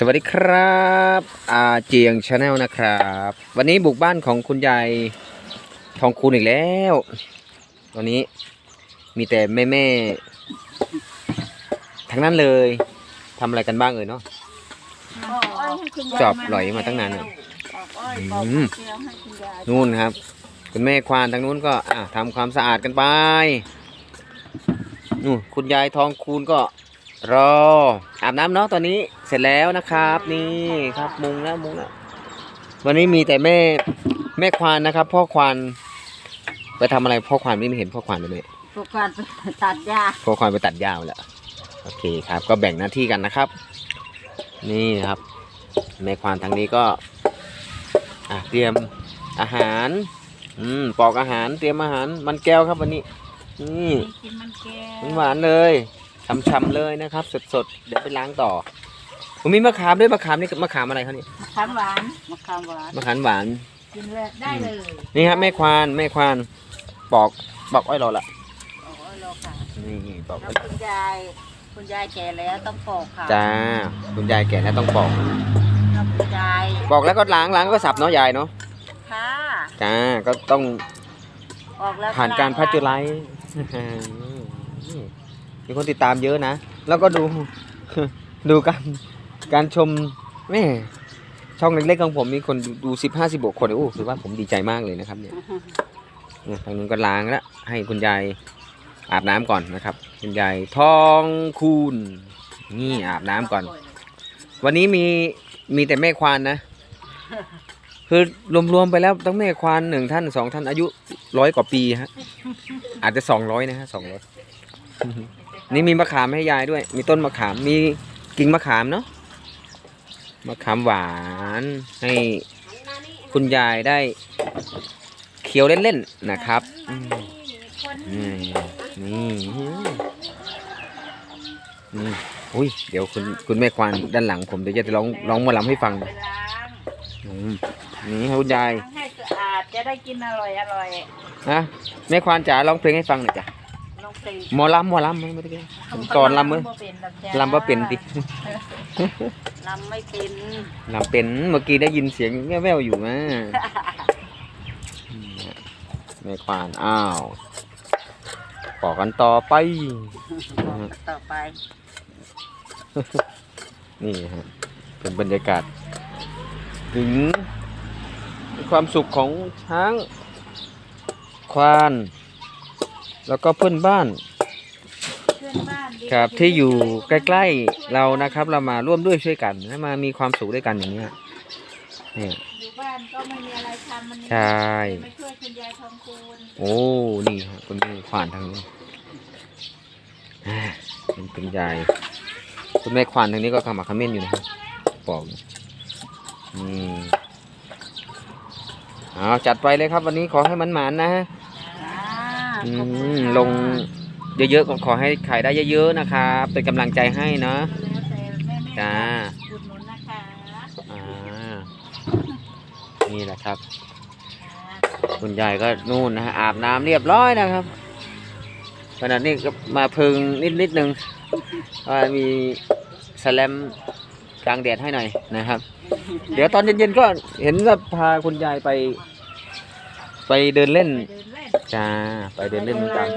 สวัสดีครับอาเจียงชาแนลนะครับ วันนี้บุกบ้านของคุณยายทองคูณอีกแล้ววันนี้มีแต่แม่แม่ทั้งนั้นเลยทำอะไรกันบ้างเอ่ยเนาะ จอบหลอยมาตั้งนานเลยอืม นู่นครับ คุณแม่ควานทางนู้นก็อะทำความสะอาดกันไปนู่นคุณยายทองคูณก็ รออาบน้ำเนาะตอนนี้เสร็จแล้วนะครับ นี่ครับมุงแล้วมุงแล้ววันนี้มีแต่แม่แม่ควานนะครับ พ่อควานไปทำอะไรพ่อควานไม่เห็นพ่อควานเลยแม่พวกการตัดหญ้าพ่อควานไปตัดหญ้ามาแล้วโอเคครับ ก็แบ่งหน้าที่กันนะครับ นี่ครับ แม่ควานทางนี้ก็อะเตรียมอาหาร อืมปอกอาหารเตรียมอาหารมันแก้วครับวันนี้นี่กินมันแก้มันหวานเลย ช่ำๆเลยนะครับ สดๆ เดี๋ยวไปล้างต่อ ผมมีมะขามด้วยมะขามนี่มะขามอะไรครับเนี่ยมะขามหวานมะขามหวานมะขามหวานกินเลยได้เลยนี่ครับแม่ควานแม่ควานปอกปอกอ้อยรอละโอ้ยโลค่ะนี่ปอกแล้วคุณยายคุณยายแก่แล้วต้องปอกค่ะจ้าคุณยายแก่แล้วต้องปอกแล้วคุณยายปอกแล้วก็ล้างล้างก็สับเนาะยายเนาะค่ะจ้าก็ต้องออกแล้วผ่านการพัชไลท์ มีคนติดตามเยอะนะ แล้วก็ดูดูการการชมแม่ช่องเล็กๆของผมมีคนดูสิบห้าสิบกคนโอ้คือว่าผมดีใจมากเลยนะครับเนี่ยทางนู้นก็ล้างแล้วให้คุณยายอาบน้ำก่อนนะครับ คุณยายทองคูณนี่อาบน้ำก่อน วันนี้มีมีแต่แม่ควานนะ คือรวมๆไปแล้วต้องแม่ควานหนึ่งท่านสองท่านอายุร้อยกว่าปีฮะอาจจะสองร้อยนะฮะสองร้อย นี่มีมะขามให้ยายด้วย มีต้นมะขาม มีกิ่งมะขามเนาะ มะขามหวานให้คุณยายได้เคี้ยวเล่นๆนะครับอืมนี่นี่นี่อุ้ย เดี๋ยวคุณคุณแม่ควานด้านหลังผมเดี๋ยวจะร้องร้องหมาลำให้ฟังไปล้างอืมนี่ครับคุณยายล้างให้สะอาดจะได้กินอร่อยอร่อยนะแม่ควานจ๋าร้องเพลงให้ฟังหน่อยจ้ะล องตีหมอลำหมอลำไม่ได้ผมสอนลำมือเป็นหรอกจ้ลำว่าเป็นดิลำไม่เป็นลำเป็นเมื่อกี้ได้ยินเสียงแว่วๆอยู่นะแม่ควานอ้าวปอกกันต่อไปต่อไป นี่ฮะเป็นบรรยากาศ ถึง ความสุขของช้าง ควาน แล้วก็เพื่อนบ้านเพื่อนบ้านดีครับที่อยู่ใกล้ ๆเรานะครับ เรามาร่วมด้วยช่วยกันให้มามีความสุขด้วยกันอย่างนี้ยเนี่ยอยู่บ้านก็ไม่มีอะไรทำมันใช่ไม่ช่วยคุณยายทองคูณโอ้นี่ฮะคุณแม่ขวานทางนี้อ่าเป็นคุณยายคุณแม่ควานทางนี้ก็ขมักเขม้นอยู่นะครับปอกอืมเอาจัดไปเลยครับวันนี้ขอให้มันหมานนะอ่า อืขอบคุณมค่ะลงเยอะๆก็ขอให้ขายได้เยอะๆนะครับเป็นกำลังใจให้เนาะแล้วแต่แม่ๆจ้าอุดหนุนนะคะอ่านี่แหละครับ คุณยายก็นู่นนะฮะอาบน้ำเรียบร้อยนะครับขณะนี้ก็มาพึงนิดนิดนึงว่ามีสแลมกลางแดดให้หน่อยนะครับ เดี๋ยวตอนเย็นๆก็เห็นว่าพาคุณยายไป ไปเดินเล่น ไปเดินเล่น จ้า ไปเดินเล่นกลาง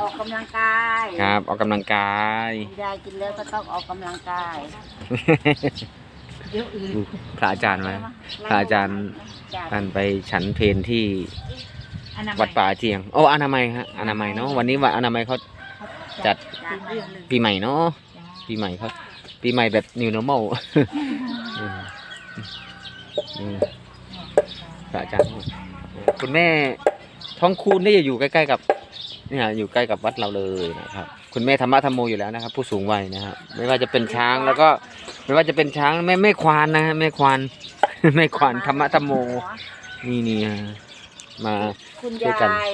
ออกกำลังกายครับออกกำลังกายคุณยายกินแล้วก็ต้องออกกำลังกายเดี๋ยวอื่นดูพระอาจารย์มาพระอาจารย์จ้ะท่านไปฉันเพลที่อนามัยวัดป่าเจียง โอ้อนามัยฮะอนามัยเนาะวันนี้ว่าอนามัยเขาจัดเรื่องหนึ่งปีใหม่เนาะปีใหม่เขาปีใหม่แบบ new normal อืมอืมพระอาจารย์คุณแม่ ท้องคูณนี่จะอยู่ใกล้ๆกับเนี่ยอยู่ใกล้กับวัดเราเลยนะครับ คุณแม่ธรรมะธรรมโมอยู่แล้วนะครับ ผู้สูงวัยนะครับไม่ว่าจะเป็นช้างแล้วก็ไม่ว่าจะเป็นช้างแม่แม่ควานนะฮะแม่ควานแม่ควานธรรมะธรรมโมนี่นี่ฮะมาคุณช่วยยากันย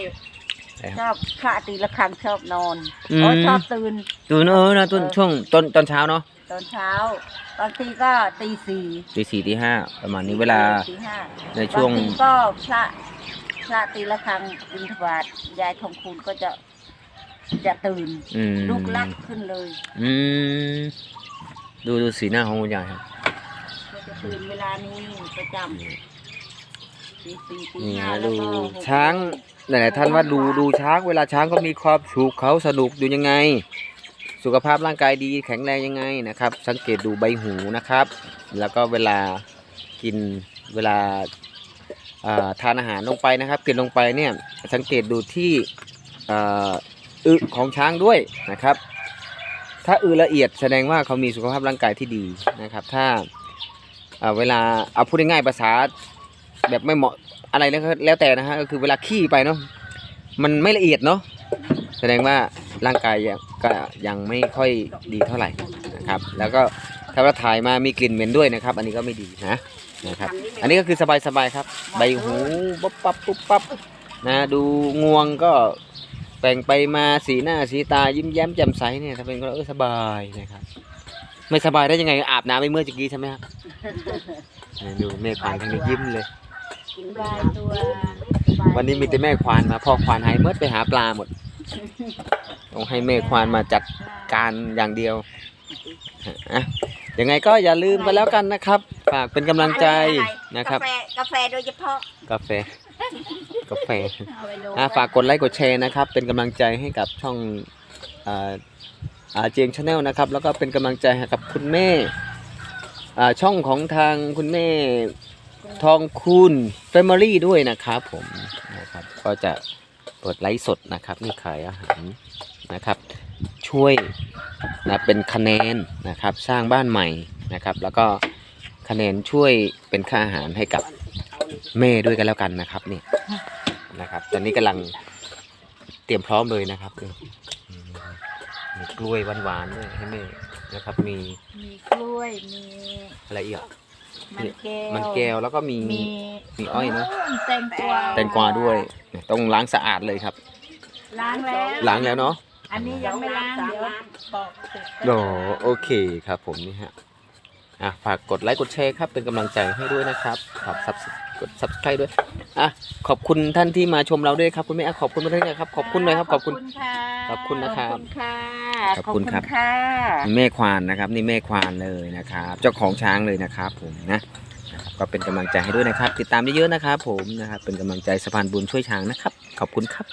นะครับชอบพระตีละครังชอบนอนอืมโอ้ชอบตื่นตื่นเออนะต้นช่วงต้นตอนเช้าเนาะตอนเช้า บางทีก็ตีสี่ตีสี่ตีห้าประมาณนี้เวลาตีห้าในช่วงบางทีก็พระพ ระตีละครังบิณฑบาตยายทองคูณก็จะจะตื่นอืมลุกลักขึ้นเลยอืมดูดูสีหน้าของคุณยายครับตื่นเวลานี้ประจำตีสี่ตีนี่ห้าฮะแล้วดูก็หกช้างหลายๆท่านว่าดูดูช้างเวลาช้างก็มีความสุขเขาสนุกอยู่ยังไง สุขภาพร่างกายดีแข็งแรงยังไงนะครับ สังเกตดูใบหูนะครับ แล้วก็เวลากินเวลาอ่า ทานอาหารลงไปนะครับกินลงไปเนี่ยสังเกตดูที่อึของช้างด้วยนะครับ ถ้าอึละเอียดแสดงว่าเขามีสุขภาพร่างกายที่ดีนะครับ ถ้าเวลาเอาพูดง่ายๆภาษาแบบไม่เหมาะอะไรแล้วแล้วแต่นะฮะก็คือเวลาขี้ไปเนาะมันไม่ละเอียดเนาะแสดงว่าร่างกายยังก็ยังไม่ค่อยดีเท่าไหร่นะครับ แล้วก็ถ้าเราถ่ายมามีกลิ่นเหม็นด้วยนะครับ อันนี้ก็ไม่ดีนะ นะครับ อันนี้ก็คือสบายๆครับ ใบหูปุ๊บปั๊บปุ๊บปั๊บนะดูงวงก็แปลงไปมาสีหน้าสีตายิ้มแย้มแจ่มใสเนี่ยถ้าเป็นก็เออสบายนะครับ ไม่สบายได้ยังไงอาบน้ำไปเมื่อกี้ใช่ไหมครับเนี่ยดูแม่ควานทางนี้ยิ้มเลยกินบายตัววันนี้มีแต่แม่ควานมาพ่อควานหายเมื่อไปหาปลาหมดต้องให้แม่ควานมาจัดการอย่างเดียวอะ ยังไงก็อย่าลืมไปแล้วกันนะครับ ฝากเป็นกำลังใจนะครับ กาแฟกาแฟโดยเฉพาะกาแฟ กาแฟเอาไปลงอะฝากกดไลค์กดแชร์นะครับ เป็นกำลังใจให้กับช่องอ่าอ่าเจมชาแนลนะครับ แล้วก็เป็นกำลังใจให้กับคุณแม่อ่าช่องของทางคุณแม่ทองคุณแฟมิลี่ด้วยนะครับผมนะครับก็จะเปิดไลฟ์สดนะครับนี่ขายอาหารนะครับ ช่วย นะเป็นคะแนนนะครับสร้างบ้านใหม่นะครับ แล้วก็คะแนนช่วยเป็นค่าอาหารให้กับแม่ด้วยกันแล้วกันนะครับนี่นะครับ ตอนนี้กำลังเตรียมพร้อมเลยนะครับเอออืมมีกล้วยหวานๆด้วยให้แม่นะครับ มีมีกล้วยมีอะไรอีกอะมันแก้วมันแก้วแล้วก็มีมีมีอ้อยเนอะแตงกวาแตงกวาด้วยเนี่ยต้องล้างสะอาดเลยครับ ล้างแล้วล้างแล้วเนาะ อันนี้ยังไม่ล้างเดี๋ยวปอกเสร็จโดโอเคครับผมนี่ฮะอะฝากกดไลค์กดแชร์ครับเป็นกำลังใจให้ด้วยนะครับฝากซับกด subscribe ด้วยอะขอบคุณท่านที่มาชมเราด้วยครับคุณแม่อะขอบคุณมากเลยครับขอบคุณเลยครับขอบคุณค่ะขอบคุณนะครับ ขอบคุณค่ะขอบคุณครับค่ะนี่แม่ควานนะครับ นี่แม่ควานเลยนะครับ เจ้าของช้างเลยนะครับ ผมนะนะครับก็เป็นกำลังใจให้ด้วยนะครับ ติดตามเยอะๆนะครับ ผมนะครับเป็นกำลังใจสะพานบุญช่วยช้างนะครับ ขอบคุณครับ